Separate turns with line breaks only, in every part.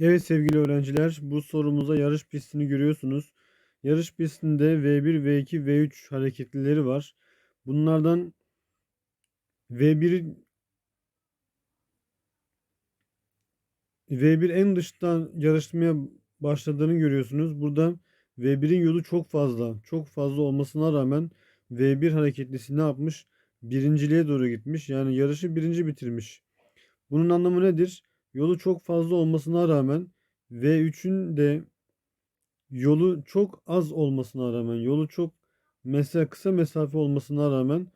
Evet sevgili öğrenciler, bu sorumuza yarış pistini görüyorsunuz. Yarış pistinde V1, V2, V3 hareketlileri var. Bunlardan V1 V1 en dıştan yarışmaya başladığını görüyorsunuz. Burada V1'in yolu çok fazla. Çok fazla olmasına rağmen V1 hareketlisi ne yapmış? Birinciliğe doğru gitmiş. Yani yarışı birinci bitirmiş. Bunun anlamı nedir? Yolu çok fazla olmasına rağmen V3'ün de yolu çok az olmasına rağmen yolu çok mesela kısa mesafe olmasına rağmen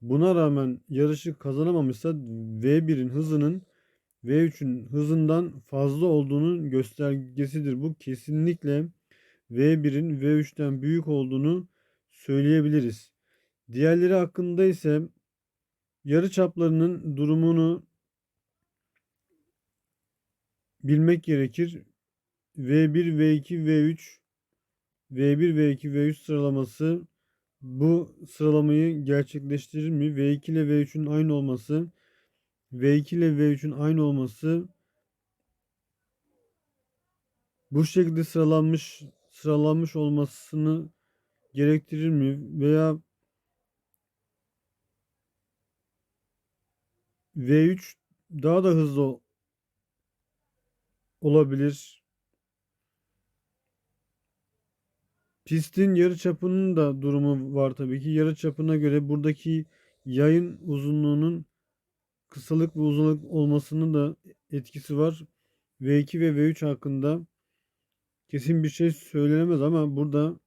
buna rağmen yarışı kazanamamışsa V1'in hızının V3'ün hızından fazla olduğunun göstergesidir. Bu kesinlikle V1'in V3'ten büyük olduğunu söyleyebiliriz. Diğerleri hakkında ise yarı çaplarının durumunu bilmek gerekir. V1, V2, V3, V1, V2, V3 sıralaması bu sıralamayı gerçekleştirir mi? V2 ile V3'ün aynı olması, V2 ile V3'ün aynı olması bu şekilde sıralanmış sıralanmış olmasını gerektirir mi? Veya V3 daha da hızlı olabilir. Pistin yarı çapının da durumu var tabii ki. Yarı çapına göre buradaki yayın uzunluğunun kısalık ve uzunluk olmasının da etkisi var. V2 ve V3 hakkında kesin bir şey söylenemez ama burada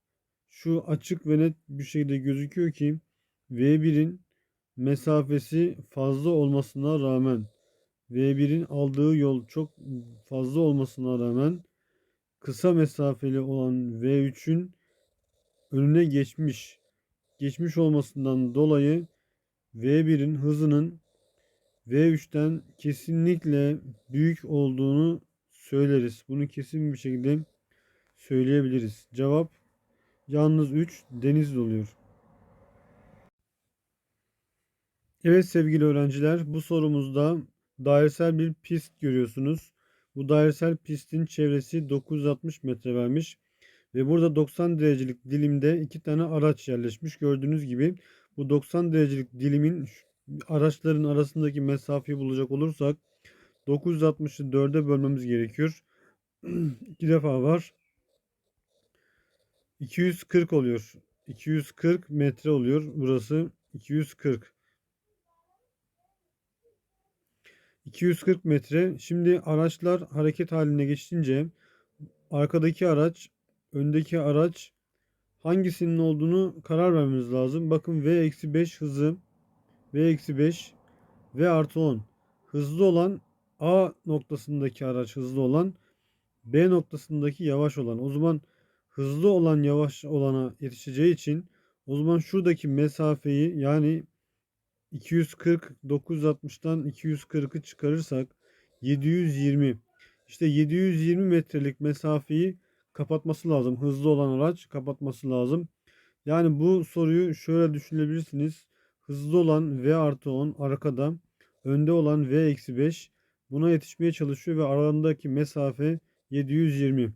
şu açık ve net bir şekilde gözüküyor ki V1'in mesafesi fazla olmasına rağmen V1'in aldığı yol çok fazla olmasına rağmen kısa mesafeli olan V3'ün önüne geçmiş. Geçmiş olmasından dolayı V1'in hızının V3'ten kesinlikle büyük olduğunu söyleriz. Bunu kesin bir şekilde söyleyebiliriz. Cevap yalnız 3 deniz oluyor. Evet sevgili öğrenciler bu sorumuzda dairesel bir pist görüyorsunuz. Bu dairesel pistin çevresi 960 metre vermiş. Ve burada 90 derecelik dilimde iki tane araç yerleşmiş. Gördüğünüz gibi bu 90 derecelik dilimin araçların arasındaki mesafeyi bulacak olursak 960'ı 4'e bölmemiz gerekiyor. İki defa var. 240 oluyor. 240 metre oluyor. Burası 240. 240 metre. Şimdi araçlar hareket haline geçince arkadaki araç, öndeki araç hangisinin olduğunu karar vermemiz lazım. Bakın V-5 hızı V-5 V artı 10 hızlı olan A noktasındaki araç hızlı olan B noktasındaki yavaş olan. O zaman hızlı olan yavaş olana yetişeceği için o zaman şuradaki mesafeyi yani 240 960'tan 240'ı çıkarırsak 720. İşte 720 metrelik mesafeyi kapatması lazım. Hızlı olan araç kapatması lazım. Yani bu soruyu şöyle düşünebilirsiniz. Hızlı olan V artı 10 arkada. Önde olan V eksi 5. Buna yetişmeye çalışıyor ve aralarındaki mesafe 720.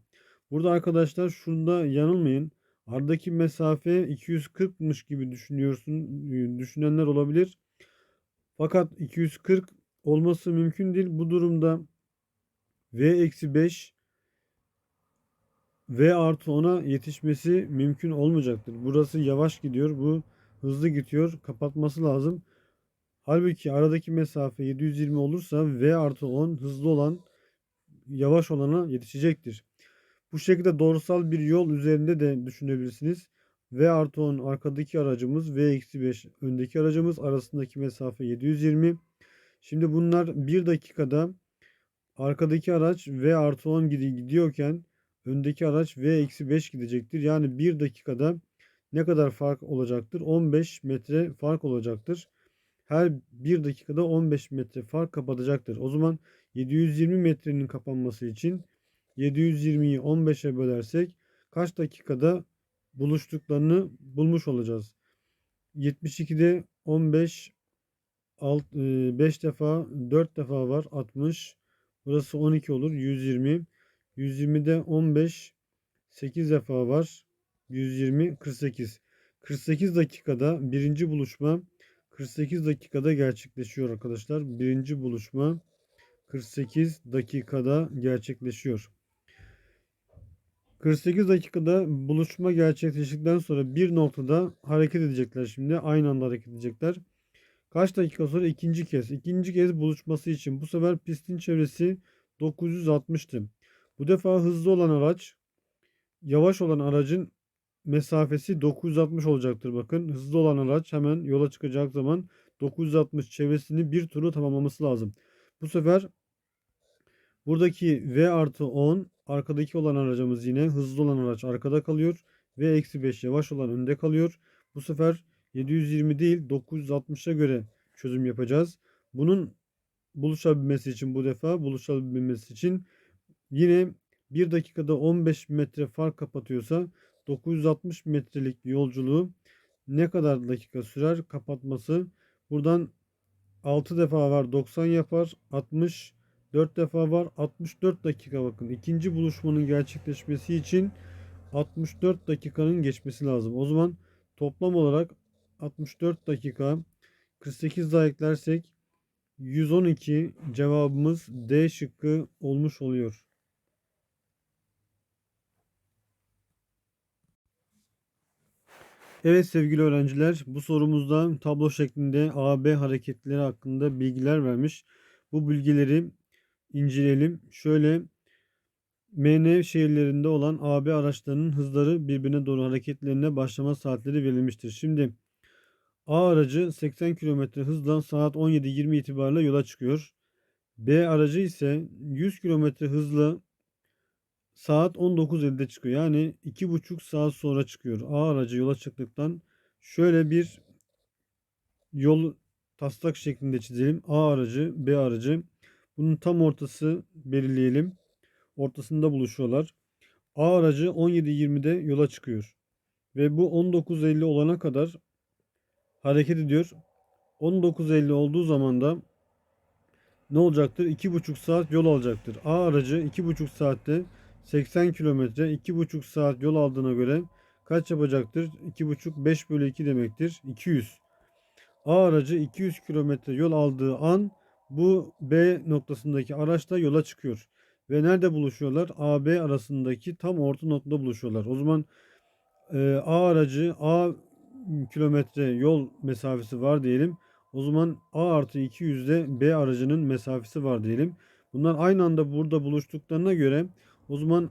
Burada arkadaşlar şunda yanılmayın. Aradaki mesafe 240'mış gibi düşünüyorsun, düşünenler olabilir. Fakat 240 olması mümkün değil. Bu durumda V-5 V artı 10'a yetişmesi mümkün olmayacaktır. Burası yavaş gidiyor. Bu hızlı gidiyor. Kapatması lazım. Halbuki aradaki mesafe 720 olursa V artı 10 hızlı olan yavaş olana yetişecektir. Bu şekilde doğrusal bir yol üzerinde de düşünebilirsiniz. V artı 10 arkadaki aracımız V eksi 5 öndeki aracımız arasındaki mesafe 720. Şimdi bunlar 1 dakikada arkadaki araç V artı 10 gidiyorken öndeki araç V eksi 5 gidecektir. Yani 1 dakikada ne kadar fark olacaktır? 15 metre fark olacaktır. Her 1 dakikada 15 metre fark kapatacaktır. O zaman 720 metrenin kapanması için 720'yi 15'e bölersek kaç dakikada buluştuklarını bulmuş olacağız. 72'de 15 5 defa 4 defa var 60. Burası 12 olur 120. 120'de 15 8 defa var. 120 48. 48 dakikada birinci buluşma 48 dakikada gerçekleşiyor arkadaşlar. Birinci buluşma 48 dakikada gerçekleşiyor. 48 dakikada buluşma gerçekleştikten sonra bir noktada hareket edecekler şimdi. Aynı anda hareket edecekler. Kaç dakika sonra ikinci kez. ikinci kez buluşması için bu sefer pistin çevresi 960'tı. Bu defa hızlı olan araç yavaş olan aracın mesafesi 960 olacaktır. Bakın hızlı olan araç hemen yola çıkacak zaman 960 çevresini bir turu tamamlaması lazım. Bu sefer buradaki V artı 10 arkadaki olan aracımız yine hızlı olan araç arkada kalıyor. V eksi 5 yavaş olan önde kalıyor. Bu sefer 720 değil 960'a göre çözüm yapacağız. Bunun buluşabilmesi için bu defa buluşabilmesi için yine 1 dakikada 15 metre fark kapatıyorsa 960 metrelik yolculuğu ne kadar dakika sürer kapatması? Buradan 6 defa var 90 yapar 60 4 defa var 64 dakika bakın. ikinci buluşmanın gerçekleşmesi için 64 dakikanın geçmesi lazım. O zaman toplam olarak 64 dakika 48 daha eklersek 112 cevabımız D şıkkı olmuş oluyor. Evet sevgili öğrenciler bu sorumuzda tablo şeklinde AB hareketleri hakkında bilgiler vermiş. Bu bilgileri inceleyelim. Şöyle MN şehirlerinde olan AB araçlarının hızları birbirine doğru hareketlerine başlama saatleri verilmiştir. Şimdi A aracı 80 km hızla saat 17.20 itibariyle yola çıkıyor. B aracı ise 100 km hızla saat 19.50'de çıkıyor. Yani 2,5 saat sonra çıkıyor. A aracı yola çıktıktan şöyle bir yol taslak şeklinde çizelim. A aracı, B aracı. Bunun tam ortası belirleyelim. Ortasında buluşuyorlar. A aracı 17.20'de yola çıkıyor. Ve bu 19.50 olana kadar hareket ediyor. 19.50 olduğu zaman da ne olacaktır? 2,5 saat yol alacaktır. A aracı 2,5 saatte 80 kilometre 2,5 saat yol aldığına göre kaç yapacaktır? 2,5 5 bölü 2 demektir. 200. A aracı 200 kilometre yol aldığı an bu B noktasındaki araçla yola çıkıyor. Ve nerede buluşuyorlar? A, B arasındaki tam orta noktada buluşuyorlar. O zaman e, A aracı A kilometre yol mesafesi var diyelim. O zaman A artı 200'de B aracının mesafesi var diyelim. Bunlar aynı anda burada buluştuklarına göre o zaman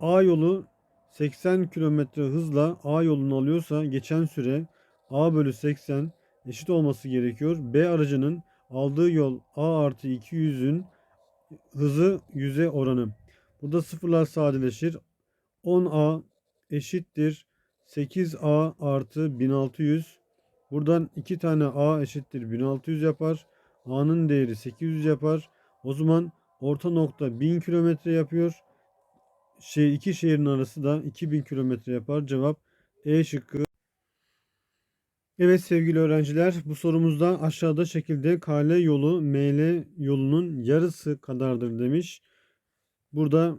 A yolu 80 km hızla A yolunu alıyorsa geçen süre A bölü 80 eşit olması gerekiyor. B aracının aldığı yol A artı 200'ün hızı 100'e oranı. Burada sıfırlar sadeleşir. 10A eşittir 8A artı 1600. Buradan 2 tane A eşittir 1600 yapar. A'nın değeri 800 yapar. O zaman orta nokta 1000 kilometre yapıyor. Şey iki şehrin arası da 2000 kilometre yapar. Cevap E şıkkı. Evet sevgili öğrenciler bu sorumuzda aşağıda şekilde KL yolu ML yolunun yarısı kadardır demiş. Burada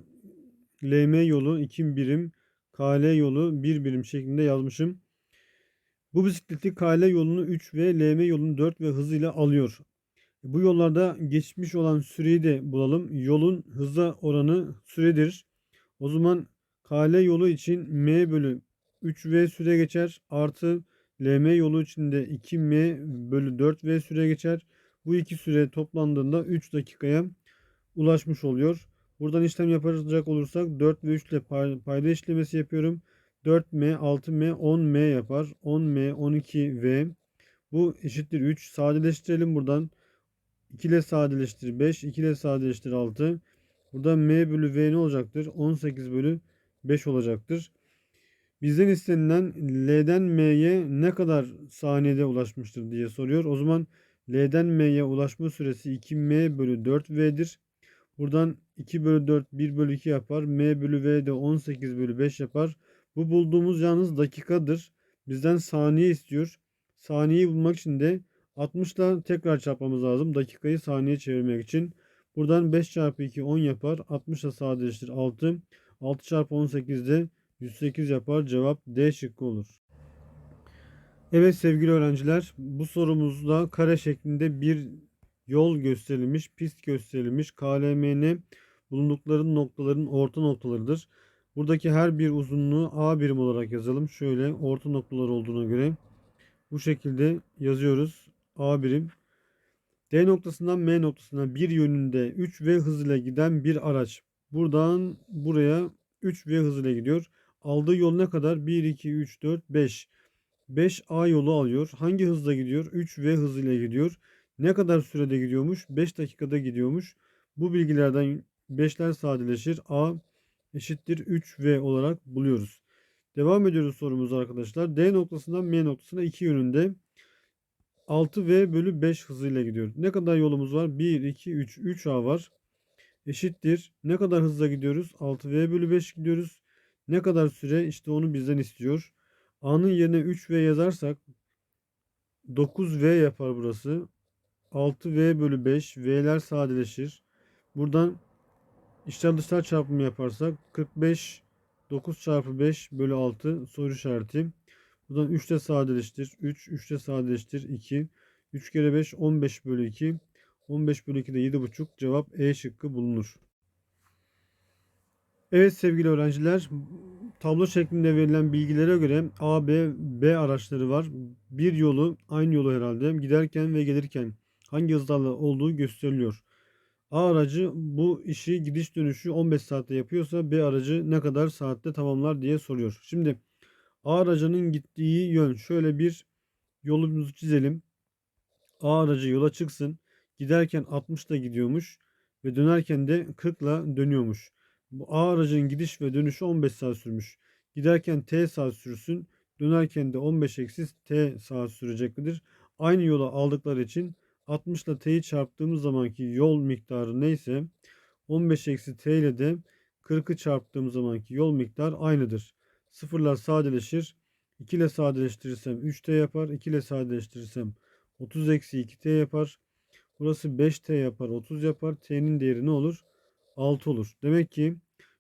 LM yolu 2 birim, KL yolu 1 birim şeklinde yazmışım. Bu bisikleti KL yolunu 3 ve LM yolunu 4 ve hızıyla alıyor. Bu yollarda geçmiş olan süreyi de bulalım. Yolun hıza oranı süredir. O zaman KL yolu için M bölü 3V süre geçer. Artı LM yolu için de 2M bölü 4V süre geçer. Bu iki süre toplandığında 3 dakikaya ulaşmış oluyor. Buradan işlem yapacak olursak 4 ve 3 ile payda işlemesi yapıyorum. 4M, 6M, 10M yapar. 10M, 12V. Bu eşittir 3. Sadeleştirelim buradan. 2 ile sadeleştir 5. 2 ile sadeleştir 6. Burada M bölü V ne olacaktır? 18 bölü 5 olacaktır. Bizden istenilen L'den M'ye ne kadar saniyede ulaşmıştır diye soruyor. O zaman L'den M'ye ulaşma süresi 2M bölü 4V'dir. Buradan 2 bölü 4 1 bölü 2 yapar. M bölü V de 18 bölü 5 yapar. Bu bulduğumuz yalnız dakikadır. Bizden saniye istiyor. Saniyeyi bulmak için de 60 ile tekrar çarpmamız lazım. Dakikayı saniye çevirmek için. Buradan 5 çarpı 2 10 yapar. 60 ile sadeleştir 6. 6 çarpı 18 de 108 yapar. Cevap D şıkkı olur. Evet sevgili öğrenciler bu sorumuzda kare şeklinde bir yol gösterilmiş, pist gösterilmiş. KLMN bulundukları noktaların orta noktalarıdır. Buradaki her bir uzunluğu A birim olarak yazalım. Şöyle orta noktalar olduğuna göre bu şekilde yazıyoruz. A birim. D noktasından M noktasına bir yönünde 3 V hızıyla giden bir araç. Buradan buraya 3 V hızıyla gidiyor. Aldığı yol ne kadar? 1, 2, 3, 4, 5. 5A yolu alıyor. Hangi hızla gidiyor? 3V hızıyla gidiyor. Ne kadar sürede gidiyormuş? 5 dakikada gidiyormuş. Bu bilgilerden 5'ler sadeleşir. A eşittir 3V olarak buluyoruz. Devam ediyoruz sorumuz arkadaşlar. D noktasından M noktasına iki yönünde 6V bölü 5 hızıyla gidiyor. Ne kadar yolumuz var? 1, 2, 3. 3A var. Eşittir. Ne kadar hızla gidiyoruz? 6V bölü 5 gidiyoruz. Ne kadar süre? İşte onu bizden istiyor. A'nın yerine 3V yazarsak 9V yapar burası. 6V bölü 5. V'ler sadeleşir. Buradan içler dışlar çarpımı yaparsak 45 9 çarpı 5 bölü 6 soru işareti. Buradan 3 de sadeleştir. 3, 3 de sadeleştir. 2. 3 kere 5 15 bölü 2. 15 bölü 2 de 7,5. Cevap E şıkkı bulunur. Evet sevgili öğrenciler, tablo şeklinde verilen bilgilere göre A, B, B araçları var. Bir yolu, aynı yolu herhalde giderken ve gelirken hangi hızlarla olduğu gösteriliyor. A aracı bu işi gidiş dönüşü 15 saatte yapıyorsa B aracı ne kadar saatte tamamlar diye soruyor. Şimdi A aracının gittiği yön şöyle bir yolumuzu çizelim. A aracı yola çıksın. Giderken 60 ile gidiyormuş ve dönerken de 40 ile dönüyormuş. Bu aracın gidiş ve dönüşü 15 saat sürmüş. Giderken T saat sürsün. Dönerken de 15 eksi T saat sürecektir. Aynı yola aldıkları için 60 ile T'yi çarptığımız zamanki yol miktarı neyse 15 eksi T ile de 40'ı çarptığımız zamanki yol miktar aynıdır. Sıfırlar sadeleşir. 2 ile sadeleştirirsem 3T yapar. 2 ile sadeleştirirsem 30 eksi 2T yapar. Burası 5T yapar. 30 yapar. T'nin değeri ne olur? 6 olur. Demek ki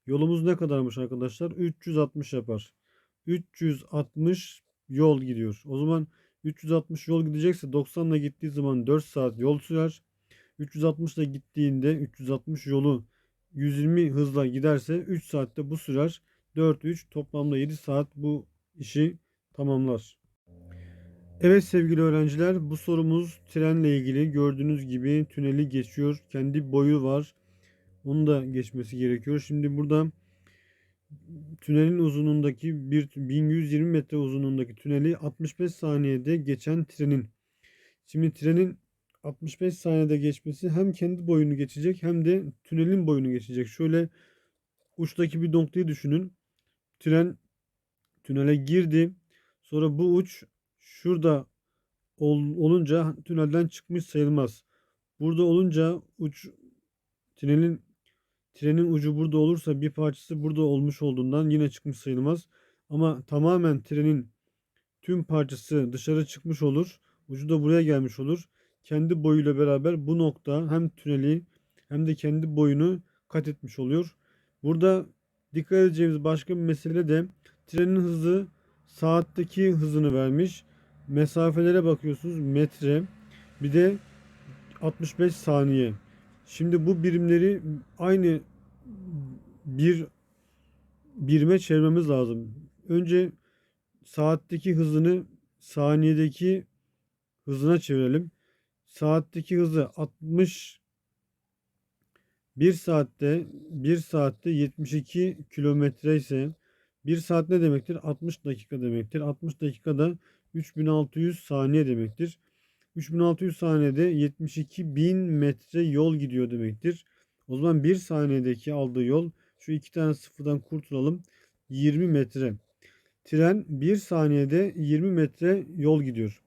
yolumuz ne kadarmış arkadaşlar? 360 yapar. 360 yol gidiyor. O zaman 360 yol gidecekse 90 ile gittiği zaman 4 saat yol sürer. 360 ile gittiğinde 360 yolu 120 hızla giderse 3 saatte bu sürer. 4 3 toplamda 7 saat bu işi tamamlar. Evet sevgili öğrenciler bu sorumuz trenle ilgili gördüğünüz gibi tüneli geçiyor. Kendi boyu var. Onu da geçmesi gerekiyor. Şimdi burada tünelin uzunluğundaki bir 1120 metre uzunluğundaki tüneli 65 saniyede geçen trenin. Şimdi trenin 65 saniyede geçmesi hem kendi boyunu geçecek hem de tünelin boyunu geçecek. Şöyle uçtaki bir noktayı düşünün. Tren tünele girdi. Sonra bu uç şurada ol, olunca tünelden çıkmış sayılmaz. Burada olunca uç tünelin trenin ucu burada olursa bir parçası burada olmuş olduğundan yine çıkmış sayılmaz. Ama tamamen trenin tüm parçası dışarı çıkmış olur. Ucu da buraya gelmiş olur. Kendi boyuyla beraber bu nokta hem tüneli hem de kendi boyunu kat etmiş oluyor. Burada dikkat edeceğimiz başka bir mesele de trenin hızı saatteki hızını vermiş. Mesafelere bakıyorsunuz metre bir de 65 saniye. Şimdi bu birimleri aynı bir birime çevirmemiz lazım. Önce saatteki hızını saniyedeki hızına çevirelim. Saatteki hızı 60 1 saatte 1 saatte 72 kilometre ise 1 saat ne demektir? 60 dakika demektir. 60 dakikada 3600 saniye demektir. 3600 saniyede 72 bin metre yol gidiyor demektir. O zaman 1 saniyedeki aldığı yol şu iki tane sıfırdan kurtulalım. 20 metre. Tren 1 saniyede 20 metre yol gidiyor.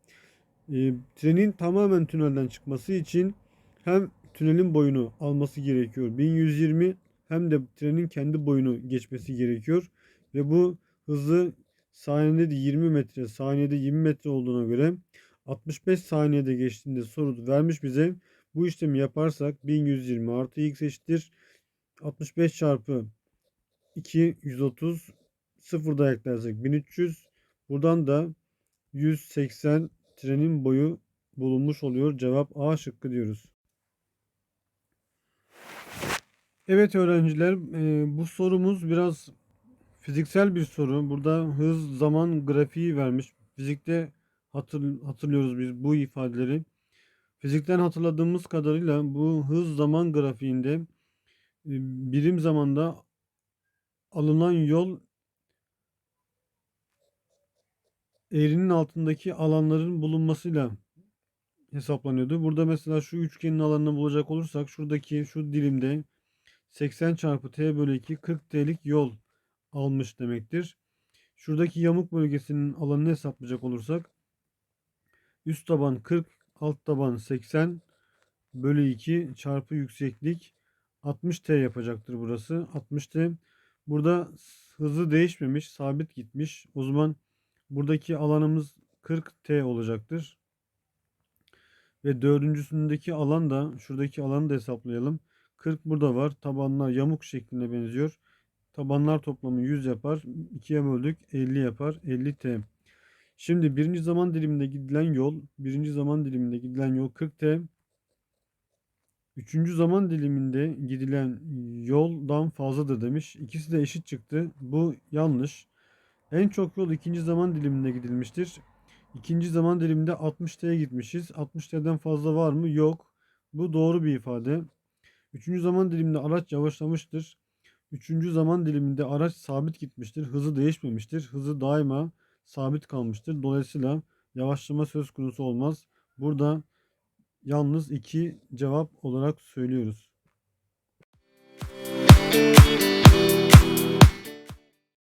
E, trenin tamamen tünelden çıkması için hem tünelin boyunu alması gerekiyor. 1120 hem de trenin kendi boyunu geçmesi gerekiyor. Ve bu hızı saniyede de 20 metre, saniyede 20 metre olduğuna göre 65 saniyede geçtiğinde soru vermiş bize. Bu işlemi yaparsak 1120 artı x eşittir 65 çarpı 2 130 sıfır da eklersek 1300 buradan da 180 trenin boyu bulunmuş oluyor. Cevap A şıkkı diyoruz. Evet öğrenciler e, bu sorumuz biraz fiziksel bir soru. Burada hız zaman grafiği vermiş. Fizikte hatır, hatırlıyoruz biz bu ifadeleri. Fizikten hatırladığımız kadarıyla bu hız zaman grafiğinde e, birim zamanda alınan yol eğrinin altındaki alanların bulunmasıyla hesaplanıyordu. Burada mesela şu üçgenin alanını bulacak olursak şuradaki şu dilimde 80 çarpı t bölü 2 40 t'lik yol almış demektir. Şuradaki yamuk bölgesinin alanını hesaplayacak olursak üst taban 40 alt taban 80 bölü 2 çarpı yükseklik 60t yapacaktır burası. 60t burada hızı değişmemiş sabit gitmiş. O zaman buradaki alanımız 40t olacaktır. Ve dördüncüsündeki alan da şuradaki alanı da hesaplayalım. 40 burada var. Tabanlar yamuk şeklinde benziyor. Tabanlar toplamı 100 yapar. 2'ye böldük 50 yapar. 50t. Şimdi birinci zaman diliminde gidilen yol, birinci zaman diliminde gidilen yol 40t. Üçüncü zaman diliminde gidilen yoldan fazladır demiş. İkisi de eşit çıktı. Bu yanlış. En çok yol ikinci zaman diliminde gidilmiştir. İkinci zaman diliminde 60T'ye gitmişiz. 60T'den fazla var mı? Yok. Bu doğru bir ifade. Üçüncü zaman diliminde araç yavaşlamıştır. Üçüncü zaman diliminde araç sabit gitmiştir. Hızı değişmemiştir. Hızı daima sabit kalmıştır. Dolayısıyla yavaşlama söz konusu olmaz. Burada yalnız iki cevap olarak söylüyoruz.